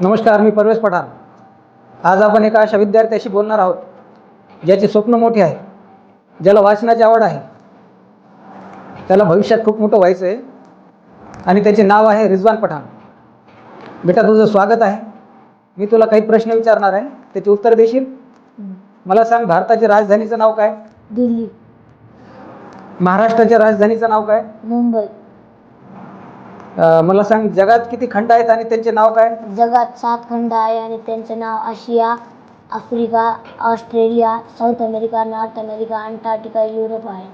नमस्कार मी परवेश पठाण. आज आपण एका अशा विद्यार्थ्याशी बोलणार आहोत ज्याचे स्वप्न मोठे आहे ज्याला वाचनाची आवड आहे. त्याला भविष्यात खूप मोठं व्हायचं आहे आणि त्याचे नाव आहे रिजवान पठाण. बेटा तुझं स्वागत आहे. मी तुला काही प्रश्न विचारणार आहे. त्याचे उत्तर देशील? मला सांग भारताच्या राजधानीचं नाव काय? दिल्ली. महाराष्ट्राच्या राजधानीचं नाव काय? मुंबई. अं, मला सांग जगात किती खंड आहेत आणि त्यांचे नाव काय? जगात सात खंड आहे आणि त्यांचे नाव आशिया Africa Australia South America North America Antarctica Europe आहे.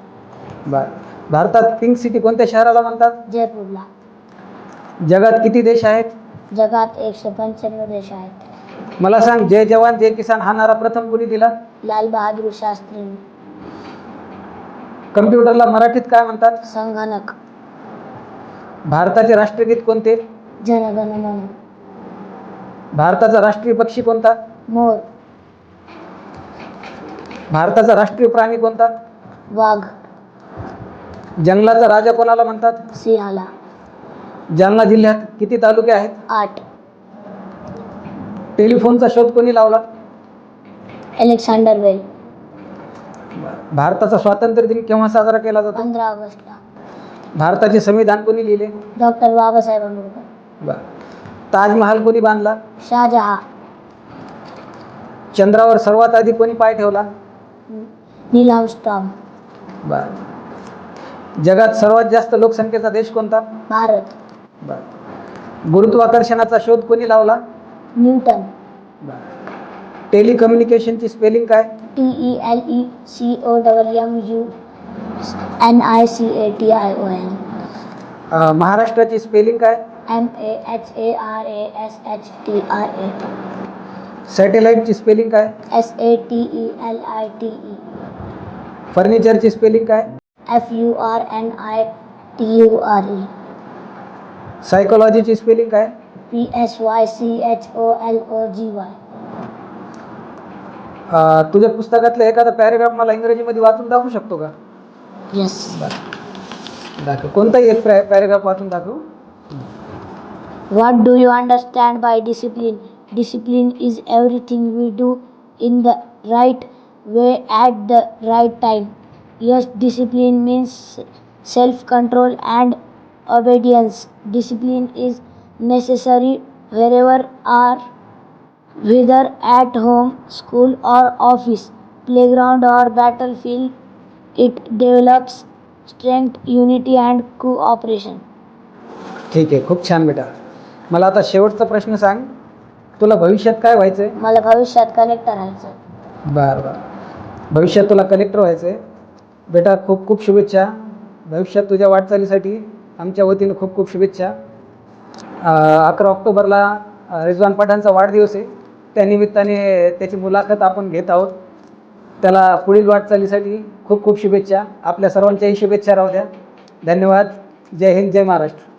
बर भारतात पिंक सिटी कोणत्या शहराला म्हणतात? जयपूरला. जगात किती देश आहेत? जगात एकशे पंच्याण्णव देश आहेत. मला सांग जय जवान जय किसान हा नारा प्रथम कोणी दिला? लाल बहादूर शास्त्री. कम्प्युटरला मराठीत काय म्हणतात? संगणक. भारताचे राष्ट्रगीत कोणते? जनगण मन. भारताचा राष्ट्रीय पक्षी कोणता? मोर. भारताचा राष्ट्रीय प्राणी कोणता? वाघ. जंगलाचा राजा कोणाला म्हणतात? सिंहाला. जालना जिल्ह्यात किती तालुके आहेत? आठ. टेलिफोनचा शोध कोणी लावला? अलेक्झांडर वेल भारताचा स्वातंत्र्य दिन केव्हा साजरा केला जातो? पंधरा ऑगस्टला. भारताचे संविधान कोणी लिहिले? डॉक्टर बाबासाहेब आंबेडकर. बर. ताजमहाल कोणी बांधला? शहाजहा. चंद्रावर सर्वात आधी कोणी पाय ठेवला? Neil Armstrong. बर. जगात सर्वात जास्त लोकसंख्येचा देश कोणता? भारत. बर. गुरुत्वाकर्षणाचा शोध कोणी लावला? न्यूटन. टेलिकम्युनिकेशनची स्पेलिंग काय? T E L E C O double M U. N I C A T I O N अं, महाराष्ट्राची स्पेलिंग काय? M A H A R A S H T R A सॅटेलाईटची spelling काय? S A T E L I T E फर्निचरची spelling काय? F U R N I T U R E सायकोलॉजीची spelling काय? P S Y C H O L O G Y अं, तुझ्या पुस्तकातलं एखादा paragraph मला इंग्रजीमध्ये वाचून दाखवू शकतो का? यस दाखव कोणताही एक पॅरेग्राफ वाचून दाखव What do you understand by discipline? Discipline is everything we do in the right way at the right time. Yes, discipline means self control and obedience. Discipline is necessary wherever are whether at home, school or office, playground or battlefield. It develops strength, unity and cooperation. ठीक आहे खूप छान बेटा. मला आता शेवटचा प्रश्न सांग. तुला भविष्यात काय व्हायचं आहे मला भविष्यात कलेक्टर व्हायचं बरं बरं. भविष्यात तुला कलेक्टर व्हायचं आहे बेटा खूप खूप शुभेच्छा. भविष्यात तुझ्या वाटचालीसाठी आमच्या वतीनं खूप खूप शुभेच्छा. अकरा ऑक्टोबरला अं, रिजवान पठाणचा वाढदिवस आहे. त्यानिमित्ताने त्याची मुलाखत आपण घेत आहोत. त्याला पुढील वाटचालीसाठी खूप खूप शुभेच्छा. आपल्या सर्वांच्याही शुभेच्छा राहू द्या. धन्यवाद. जय हिंद जय महाराष्ट्र.